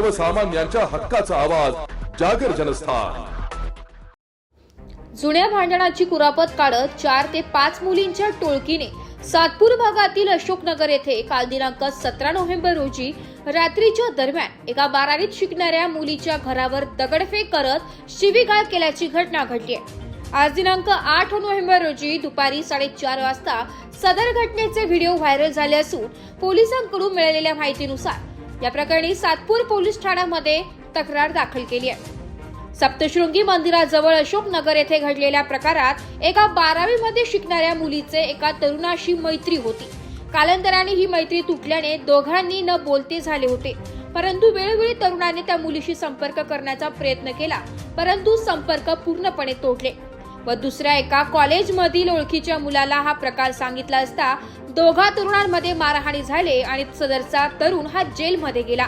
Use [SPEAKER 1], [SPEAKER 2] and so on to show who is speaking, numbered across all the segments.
[SPEAKER 1] सर्वसामान्यांच्या हक्काचा आवाज जागर जनस्थान.
[SPEAKER 2] जुन्या भांडणाची कुरापत काढत चार ते पाच मुलींच्या टोळकीने सातपूर भागातील अशोकनगर येथे काल दिनांक सतरा नोव्हेंबर रोजी रात्रीच्या दरम्यान एका बारावीत शिकणाऱ्या मुलीच्या घरावर दगडफेक करत शिवीगाळ केल्याची घटना घडली आहे. आज दिनांक आठ नोव्हेंबर रोजी दुपारी साडेचार वाजता सदर घटनेचे व्हिडिओ व्हायरल झाले असून पोलिसांकडून मिळालेल्या माहितीनुसार या प्रकरणी सातपूर पोलीस ठाण्यामध्ये तक्रार दाखल केली आहे. सप्तशृंगी मंदिराजवळ अशोकनगर येथे घडलेल्या प्रकारात एका बारावीमध्ये शिकणाऱ्या मुलीचे एका तरुणाशी मैत्री होती. कालांतराने ही मैत्री तुटल्याने दोघांनी न बोलते झाले होते. परंतु वेळोवेळी तरुणाने त्या मुलीशी संपर्क करण्याचा प्रयत्न केला परंतु संपर्क पूर्णपणे तोडले. व दुसऱ्या एका कॉलेजमधील ओळखीच्या मुलाला हा प्रकार सांगितला असता दोघा तरुणांमध्ये मारहाणी झाले आणि सदरचा तरुण हा जेलमध्ये गेला.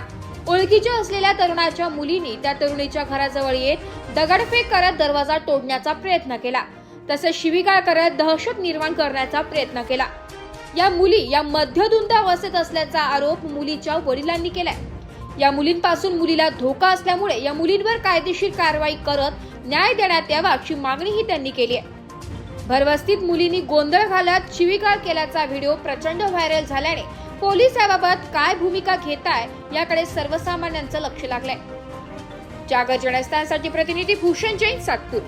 [SPEAKER 2] ओळखीच्या असलेल्या तरुणाच्या मुलीने त्या तरुणीच्या घराजवळ येत दगडफेक करत दरवाजा तोडण्याचा प्रयत्न केला. तसेच शिवीगाळ करत दहशत निर्माण करण्याचा प्रयत्न केला. या मुली या मध्यधुंद अवस्थेत असल्याचा आरोप मुलीच्या वडिलांनी केलाय. या मुलींपासून मुलीला धोका असल्यामुळे या मुलींवर कायदेशीर कारवाई करत न्याय देण्यात यावा अशी मागणीही त्यांनी केली आहे. भरवस्तीत मुलींनी गोंधळ घालत शिवीगाळ केल्याचा व्हिडिओ प्रचंड व्हायरल झाल्याने पोलीस याबाबत काय भूमिका घेताय याकडे सर्वसामान्यांचं लक्ष लागलंय. जागर जनस्थानसाठी प्रतिनिधी भूषण जैन सातपूर.